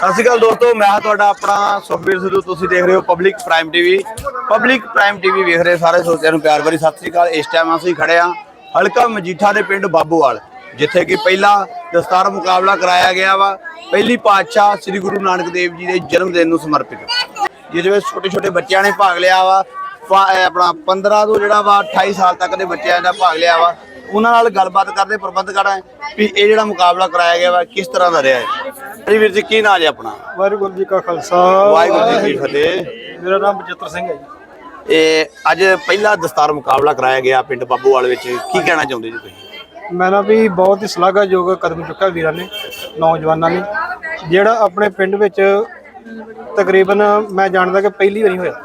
ਸਤਿ ਸ਼੍ਰੀ ਅਕਾਲ ਦੋਸਤੋ, ਮੈਂ ਹਾਂ ਤੁਹਾਡਾ ਆਪਣਾ ਸੁਖਬੀਰ ਸਿੱਧੂ। ਤੁਸੀਂ ਦੇਖ ਰਹੇ ਹੋ public prime TV public prime TV ਵੇਖ ਰਹੇ ਸਾਰੇ ਸਰੋਤਿਆਂ ਨੂੰ ਪਿਆਰ ਭਰੀ ਸਤਿ ਸ਼੍ਰੀ ਅਕਾਲ। ਇਸ ਟਾਈਮ ਅਸੀਂ ਖੜੇ ਹਾਂ ਹਲਕਾ ਮਜੀਠਾ ਦੇ ਪਿੰਡ ਬਾਬੂਵਾਲ, ਜਿੱਥੇ ਕਿ ਪਹਿਲਾ ਦਸਤਾਰ ਮੁਕਾਬਲਾ ਕਰਾਇਆ ਗਿਆ ਵਾ। ਪਹਿਲੀ ਪਾਤਸ਼ਾਹ ਸ੍ਰੀ ਗੁਰੂ ਨਾਨਕ ਦੇਵ ਜੀ ਦੇ ਜਨਮ ਦਿਨ ਨੂੰ ਸਮਰਪਿਤ। ਜਿਹਦੇ ਵਿੱਚ ਛੋਟੇ ਛੋਟੇ ਬੱਚਿਆਂ ਨੇ ਭਾਗ ਲਿਆ ਵਾ। ਆਪਣਾ 15 ਤੋਂ ਜਿਹੜਾ ਵਾ 28 ਸਾਲ ਤੱਕ ਦੇ ਬੱਚਿਆਂ ਦਾ ਭਾਗ ਲਿਆ ਵਾ। ਉਹਨਾਂ ਨਾਲ ਗੱਲਬਾਤ ਕਰਦੇ ਪ੍ਰਬੰਧਕਾਂ ਵੀ ਇਹ ਜਿਹੜਾ ਮੁਕਾਬਲਾ ਕਰਾਇਆ ਗਿਆ ਵਾ, ਕਿਸ ਤਰ੍ਹਾਂ ਦਾ ਰਿਹਾ ਹੈ ਜੀ ਵੀਰ ਜੀ ਕੀ ਨਾਂ ਜੀ ਆਪਣਾ? ਵਾਹਿਗੁਰੂ ਜੀ ਕਾ ਖਾਲਸਾ। ਵਾਹਿਗੁਰੂ ਜੀ ਕੀ ਫਤਿਹ। ਮੇਰਾ ਨਾਮ ਬਚਿੱਤਰ ਸਿੰਘ ਹੈ ਜੀ। ਇਹ ਅੱਜ ਪਹਿਲਾ ਦਸਤਾਰ ਮੁਕਾਬਲਾ ਕਰਾਇਆ ਗਿਆ ਪਿੰਡ ਬਾਬੂਵਾਲ ਵਿੱਚ। ਕੀ ਕਹਿਣਾ ਚਾਹੁੰਦੇ ਜੀ ਤੁਸੀਂ? ਮੈਂ ਨਾ ਵੀ ਬਹੁਤ ਹੀ ਸ਼ਲਾਘਾਯੋਗ ਕਦਮ ਚੁੱਕਿਆ ਵੀਰਾਂ ਨੇ ਨੌਜਵਾਨਾਂ ਨੇ ਜਿਹੜਾ ਆਪਣੇ ਪਿੰਡ ਵਿੱਚ ਤਕਰੀਬਨ ਮੈਂ ਜਾਣਦਾ ਕਿ ਪਹਿਲੀ ਵਾਰੀ ਹੋਇਆ।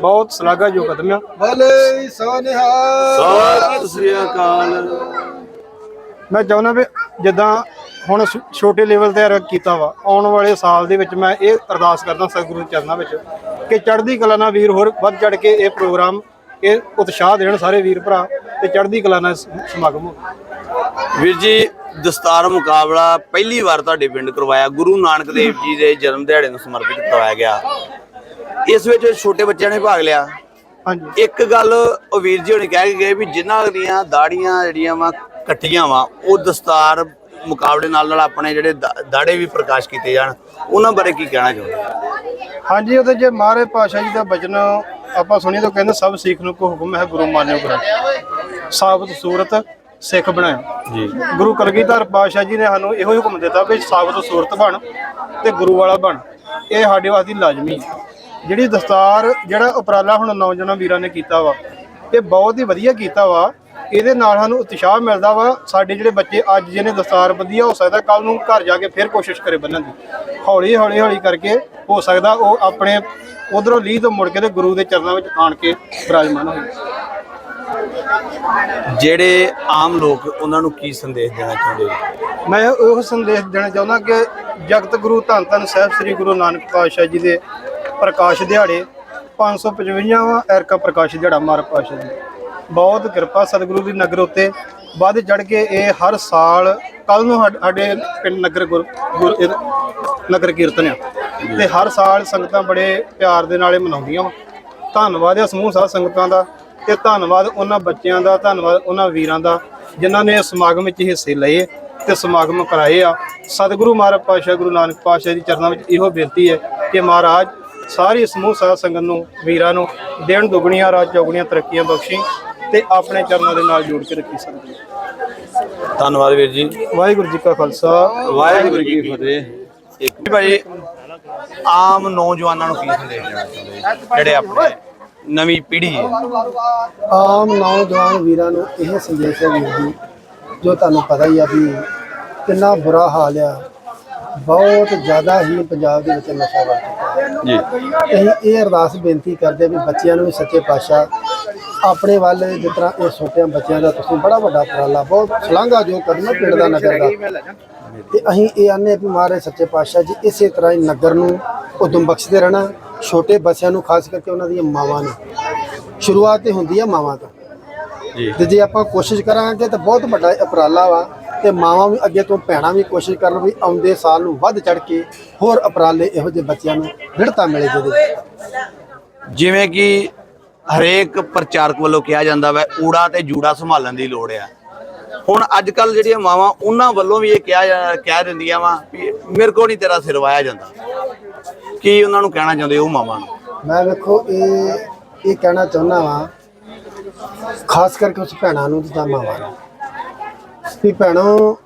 ਬਹੁਤ ਸ਼ਲਾਘਾਯੋਗ ਕਦਮ ਆ। ਭਲੇ ਸੋਨਿਹਾ ਸਤਿ ਸ੍ਰੀ ਅਕਾਲ। ਮੈਂ ਚਾਹੁੰਦਾ ਵੀ ਜਿੱਦਾਂ ਹੁਣ ਛੋਟੇ ਲੈਵਲ ਤੇ ਅਰਗ ਕੀਤਾ ਵਾ। ਆਉਣ ਵਾਲੇ ਸਾਲ ਦੇ ਵਿੱਚ ਮੈਂ ਇਹ ਅਰਦਾਸ ਕਰਦਾ ਸਤਿਗੁਰੂ ਦੇ ਚਰਨਾਂ ਵਿੱਚ ਕਿ ਚੜ੍ਹਦੀ ਕਲਾ ਨਾਲ ਵੀਰ ਹੋਰ ਵੱਧ ਚੜ ਕੇ ਇਹ ਪ੍ਰੋਗਰਾਮ ਇਹ ਉਤਸ਼ਾਹ ਦੇਣ ਸਾਰੇ ਵੀਰ ਭਰਾ ਤੇ ਚੜ੍ਹਦੀ ਕਲਾ ਨਾਲ ਸ- ਸਮਾਗਮ ਹੋਵੇ। ਵੀਰ ਜੀ ਦਸਤਾਰ ਮੁਕਾਬਲਾ ਪਹਿਲੀ ਵਾਰ ਤੁਹਾਡੇ ਪਿੰਡ ਕਰਵਾਇਆ। ਗੁਰੂ ਨਾਨਕ ਦੇਵ ਜੀ ਦੇ ਜਨਮ ਦਿਹਾੜੇ ਨੂੰ ਸਮਰਪਿਤ ਕਰਵਾਇਆ ਗਿਆ। ਇਸ ਵਿੱਚ ਛੋਟੇ ਬੱਚਿਆਂ ਨੇ ਭਾਗ ਲਿਆ। ਹਾਂਜੀ। ਇੱਕ ਗੱਲ ਉਹ ਵੀਰ ਜੀ ਹੁਣੇ ਕਹਿ ਕੇ ਗਏ ਵੀ ਜਿਨ੍ਹਾਂ ਦੀਆਂ ਦਾੜੀਆਂ ਜਿਹੜੀਆਂ ਵਾ ਕੱਟੀਆਂ ਵਾ ਉਹ ਦਸਤਾਰ ਮੁਕਾਬਲੇ ਨਾਲ ਨਾਲ ਆਪਣੇ ਜਿਹੜੇ ਦਾੜੇ ਵੀ ਪ੍ਰਕਾਸ਼ ਕੀਤੇ ਜਾਣ ਉਹਨਾਂ ਬਾਰੇ ਕੀ ਕਹਿਣਾ ਚਾਹੁੰਦੇ ਹਾਂਜੀ ਉਹਦੇ ਜੇ ਮਹਾਰੇ ਪਾਸ਼ਾ ਜੀ ਦਾ ਬਚਨ ਆਪਾਂ ਸੁਣੀ ਤਾਂ ਕਹਿੰਦੇ ਸਭ ਸਿੱਖ ਨੂੰ ਕੋ ਹੁਕਮ ਹੈ ਗੁਰੂ ਮਾਨਿਓ ਕਰੋ ਸਾਬਤ ਸੂਰਤ ਸਿੱਖ ਬਣਾਇਆ ਜੀ। ਗੁਰੂ ਕਲਗੀਧਰ ਪਾਸ਼ਾ ਜੀ ਨੇ ਸਾਨੂੰ ਇਹੋ ਹੀ ਹੁਕਮ ਦਿੱਤਾ ਵੀ ਸਾਬਤ ਸੂਰਤ ਬਣ ਤੇ ਗੁਰੂ ਵਾਲਾ ਬਣ। ਇਹ ਸਾਡੇ ਵਾਸਤੇ ਲਾਜ਼ਮੀ ਹੈ। ਜਿਹੜੀ ਦਸਤਾਰ ਜਿਹੜਾ ਉਪਰਾਲਾ ਹੁਣ ਨੌਜਵਾਨ ਵੀਰਾਂ ਨੇ ਕੀਤਾ ਵਾ ਇਹ ਬਹੁਤ ਹੀ ਵਧੀਆ ਕੀਤਾ ਵਾ। ਇਹਦੇ ਨਾਲ ਸਾਨੂੰ ਉਤਸ਼ਾਹ ਮਿਲਦਾ ਵਾ ਸਾਡੇ ਜਿਹੜੇ ਬੱਚੇ ਅੱਜ ਜਿਹਨੇ ਦਸਤਾਰ ਵਧੀਆ ਹੋ ਸਕਦਾ ਕੱਲ ਨੂੰ ਘਰ ਜਾ ਕੇ ਫਿਰ ਕੋਸ਼ਿਸ਼ ਕਰੇ ਬੰਨਣ ਦੀ। ਹੌਲੀ ਹੌਲੀ ਹੌਲੀ ਕਰਕੇ ਹੋ ਸਕਦਾ ਉਹ ਆਪਣੇ ਉਧਰੋਂ ਲੀਹ ਤੋਂ ਮੁੜ ਕੇ ਤੇ ਗੁਰੂ ਦੇ ਚਰਨਾਂ ਵਿੱਚ ਆਣ ਕੇ ਬਿਰਾਜਮਾਨ ਹੋਏ ਜਿਹੜੇ ਆਮ ਲੋਕ ਉਹਨਾਂ ਨੂੰ ਕੀ ਸੰਦੇਸ਼ ਦੇਣਾ ਚਾਹੁੰਦੇ ਜੀ ਮੈਂ ਉਹ ਸੰਦੇਸ਼ ਦੇਣਾ ਚਾਹੁੰਦਾ ਕਿ ਜਗਤ ਗੁਰੂ ਧੰਨ ਧੰਨ ਸਾਹਿਬ ਸ੍ਰੀ ਗੁਰੂ ਨਾਨਕ ਪਾਤਸ਼ਾਹ ਜੀ ਦੇ ਪ੍ਰਕਾਸ਼ ਦਿਹਾੜੇ 555ਵਾਂ ਐਰਕਾ ਪ੍ਰਕਾਸ਼ ਦਿਹਾੜਾ ਮਾਰ ਪਾਤਸ਼ਾਹ ਜੀ। ਬਹੁਤ ਕਿਰਪਾ ਸਤਿਗੁਰੂ ਦੀ ਨਗਰ ਉੱਤੇ ਵੱਧ ਚੜ ਕੇ ਇਹ ਹਰ ਸਾਲ ਕੱਲ ਨੂੰ ਸਾਡ- ਸਾਡੇ ਪਿੰਡ ਨਗਰ ਗੁਰ, ਗੁਰ- ਨਗਰ ਕੀਰਤਨ ਆ। ਤੇ ਹਰ ਸਾਲ ਸੰਗਤਾਂ ਬੜੇ ਪਿਆਰ ਦੇ ਨਾਲ ਇਹ ਮਨਾਉਂਦੀਆਂ ਵਾ। ਧੰਨਵਾਦ ਆ ਸਮੂਹ ਸਾਧ ਸੰਗਤਾਂ ਦਾ ਤੇ ਧੰਨਵਾਦ ਉਹਨਾਂ ਬੱਚਿਆਂ ਦਾ, ਧੰਨਵਾਦ ਉਹਨਾਂ ਵੀਰਾਂ ਦਾ ਜਿਨ੍ਹਾਂ ਨੇ ਸਮਾਗਮ ਵਿੱਚ ਹਿੱਸੇ ਲਏ ਤੇ ਸਮਾਗਮ ਕਰਾਏ ਆ। ਸਤਿਗੁਰੂ ਮਹਾਰਾਜ ਪਾਤਸ਼ਾਹ ਗੁਰੂ ਨਾਨਕ ਪਾਤਸ਼ਾਹ ਦੀ ਚਰਨਾਂ ਵਿੱਚ ਇਹੋ ਬੇਨਤੀ ਹੈ ਕਿ ਮਹਾਰਾਜ ਸਾਰੀ ਸਮੂਹ ਸਾਧ ਸੰਗਤ ਨੂੰ, ਵੀਰਾਂ ਨੂੰ ਦੇਣ ਦੁਗਣੀਆਂ ਰਾਜ ਚੌਗਣੀਆਂ ਤਰੱਕੀਆਂ ਬਖਸ਼ੀ ਤੇ ਆਪਣੇ ਚਰਨਾਂ ਦੇ ਨਾਲ ਜੋੜ ਕੇ ਰੱਖੀ ਸਤਿਗੁਰੂ ਧੰਨਵਾਦ ਵੀਰ ਜੀ। ਵਾਹਿਗੁਰੂ ਜੀ ਕਾ ਖਾਲਸਾ। ਵਾਹਿਗੁਰੂ ਜੀ ਕੀ ਫਤਿਹ। ਇੱਕ ਭਾਈ ਆਮ ਨੌਜਵਾਨਾਂ ਨੂੰ ਕੀ ਸੰਦੇਸ਼ ਦੇਣਾ ਚਾਹੁੰਦੇ? ਜਿਹੜੇ ਆਪਣੇ ਨਵੀਂ ਪੀੜ੍ਹੀ ਹੈ। ਆਮ ਨੌਜਵਾਨ ਵੀਰਾਂ ਨੂੰ ਇਹ ਸੰਦੇਸ਼ ਹੈ ਵੀਰ ਜੀ ਜੋ ਤੁਹਾਨੂੰ ਪਤਾ ਹੀ ਆ ਵੀ ਕਿੰਨਾ ਬੁਰਾ ਹਾਲ ਆ। ਬਹੁਤ ਜ਼ਿਆਦਾ ਹੀ ਪੰਜਾਬ ਦੇ ਵਿੱਚ ਨਸ਼ਾ ਵੱਧ ਚੁੱਕਾ ਹੈ। ਜੀ। ਅਸੀਂ ਇਹ ਅਰਦਾਸ ਬੇਨਤੀ ਕਰਦੇ ਵੀ ਬੱਚਿਆਂ ਨੂੰ ਵੀ ਸੱਚੇ ਪਾਤਸ਼ਾਹ ਆਪਣੇ ਵੱਲ ਜਿਸ ਤਰ੍ਹਾਂ ਇਹ ਛੋਟਿਆਂ ਬੱਚਿਆਂ ਦਾ ਤੁਸੀਂ ਬੜਾ ਵੱਡਾ ਉਪਰਾਲਾ ਬਹੁਤ ਸ਼ਲਾਘਾ ਜੋ ਕਰਨਾ ਪਿੰਡ ਦਾ ਨਗਰ ਦਾ। ਤੇ ਅਸੀਂ ਇਹ ਆਨੇ ਵੀ ਮਹਾਰਾਜ ਸੱਚੇ ਪਾਤਸ਼ਾਹ ਜੀ ਇਸੇ ਤਰ੍ਹਾਂ ਹੀ ਨਗਰ ਨੂੰ ਉਦਮ ਬਖਸ਼ਦੇ ਰਹਿਣਾ ਛੋਟੇ ਬੱਚਿਆਂ ਨੂੰ ਖਾਸ ਕਰਕੇ ਉਹਨਾਂ ਦੀਆਂ ਮਾਵਾਂ ਨੂੰ। ਸ਼ੁਰੂਆਤ ਤੇ ਹੁੰਦੀ ਆ ਮਾਵਾਂ ਤੋਂ। ਜੀ। ਤੇ ਜੇ ਆਪਾਂ ਕੋਸ਼ਿਸ਼ ਕਰਾਂਗੇ ਤਾਂ ਬਹੁਤ ਵੱਡਾ ਉਪਰਾਲਾ ਵਾ ਤੇ ਮਾਵਾਂ ਵੀ ਅੱਗੇ ਤੋਂ ਭੈਣਾਂ ਵੀ ਕੋਸ਼ਿਸ਼ ਕਰਨ ਵੀ ਆਉਂਦੇ ਸਾਲ ਨੂੰ ਵੱਧ ਚੜ ਕੇ ਹੋਰ ਉਪਰਾਲੇ ਇਹੋ ਜਿਹੇ ਬੱਚਿਆਂ ਨੂੰ ਦ੍ਰਿੜਤਾ ਮਿਲੇ ਜਿਹਦੇ। ਜਿਵੇਂ ਕਿ ਹਰੇਕ ਪ੍ਰਚਾਰਕ ਵੱਲੋਂ ਕਿਹਾ ਜਾਂਦਾ ਵਾ, ਊੜਾ ਤੇ ਜੂੜਾ ਸੰਭਾਲਣ ਦੀ ਲੋੜ ਆ। ਹੁਣ ਅੱਜ ਕੱਲ ਜਿਹੜੀਆਂ ਮਾਵਾਂ, ਉਹਨਾਂ ਵੱਲੋਂ ਵੀ ਇਹ ਕਿਹਾ ਜਾ- ਕਹਿ ਦਿੰਦੀਆਂ ਵਾ ਵੀ ਮੇਰੇ ਕੋਲ ਨਹੀਂ ਤੇਰਾ ਸਿਰ ਵਾਇਆ ਜਾਂਦਾ। ਕੀ ਉਹਨਾਂ ਨੂੰ ਕਹਿਣਾ ਚਾਹੁੰਦੇ ਉਹ ਮਾਵਾਂ ਨੂੰ? ਮੈਂ ਵੇਖੋ, ਇਹ ਇਹ ਕਹਿਣਾ ਚਾਹੁੰਦਾ ਵਾਂ, ਖਾਸ ਕਰਕੇ ਉਸ ਭੈਣਾਂ ਨੂੰ ਜਿੱਦਾਂ ਮਾਵਾਂ ਨੂੰ। ਵੀ ਭੈਣੋ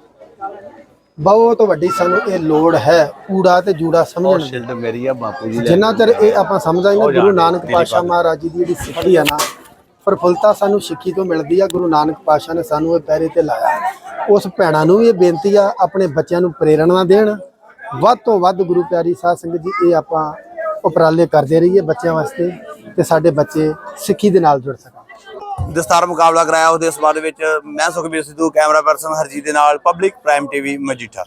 ਬਹੁਤ ਵੱਡੀ ਸਾਨੂੰ ਇਹ ਲੋੜ ਹੈ ਊੜਾ ਤੇ ਜੂੜਾ ਸਮਝਣ ਦੀ। ਸ਼ਿਲਡ ਮੇਰੀ ਆ ਬਾਪੂ ਜੀ ਜਿੰਨਾ ਚਿਰ ਇਹ ਆਪਾਂ ਸਮਝਾਂਗੇ ਗੁਰੂ ਨਾਨਕ ਬਾਤ। ਮਹਾਰਾਜ ਜੀ ਦੀ ਜਿਹੜੀ ਸਿੱਖੀ ਆ ਨਾ ਪ੍ਰਫੁੱਲਤਾ ਸਾਨੂੰ ਸਿੱਖੀ ਤੋਂ ਮਿਲਦੀ ਆ। ਗੁਰੂ ਨਾਨਕ ਪਾਤਸ਼ਾਹ ਨੇ ਸਾਨੂੰ ਇਹ ਪੈਰੇ ਤੇ ਲਾਇਆ। ਉਸ ਭੈਣਾਂ ਨੂੰ ਵੀ ਇਹ ਬੇਨਤੀ ਆ ਆਪਣੇ ਬੱਚਿਆਂ ਨੂੰ ਪ੍ਰੇਰਣਾ ਦੇਣ। ਵੱਧ ਤੋਂ ਵੱਧ ਗੁਰੂ ਪਿਆਰੀ ਸਾਧ ਸੰਗਤ ਜੀ ਇਹ ਆਪਾਂ ਉਪਰਾਲੇ ਕਰਦੇ ਰਹੀਏ ਬੱਚਿਆਂ ਵਾਸਤੇ ਤੇ ਸਾਡੇ ਬੱਚੇ ਸਿੱਖੀ ਦੇ ਨਾਲ ਜੁੜ ਸਕਣ। ਦਸਤਾਰ ਮੁਕਾਬਲਾ ਕਰਾਇਆ, ਉਹਦੇ ਸਬੰਧ ਵਿੱਚ ਮੈਂ ਸੁਖਬੀਰ ਸਿੱਧੂ, ਕੈਮਰਾ ਪਰਸਨ ਹਰਜੀਤ ਦੇ ਨਾਲ, ਪਬਲਿਕ ਪ੍ਰਾਈਮ ਟੀਵੀ ਮਜੀਠਾ।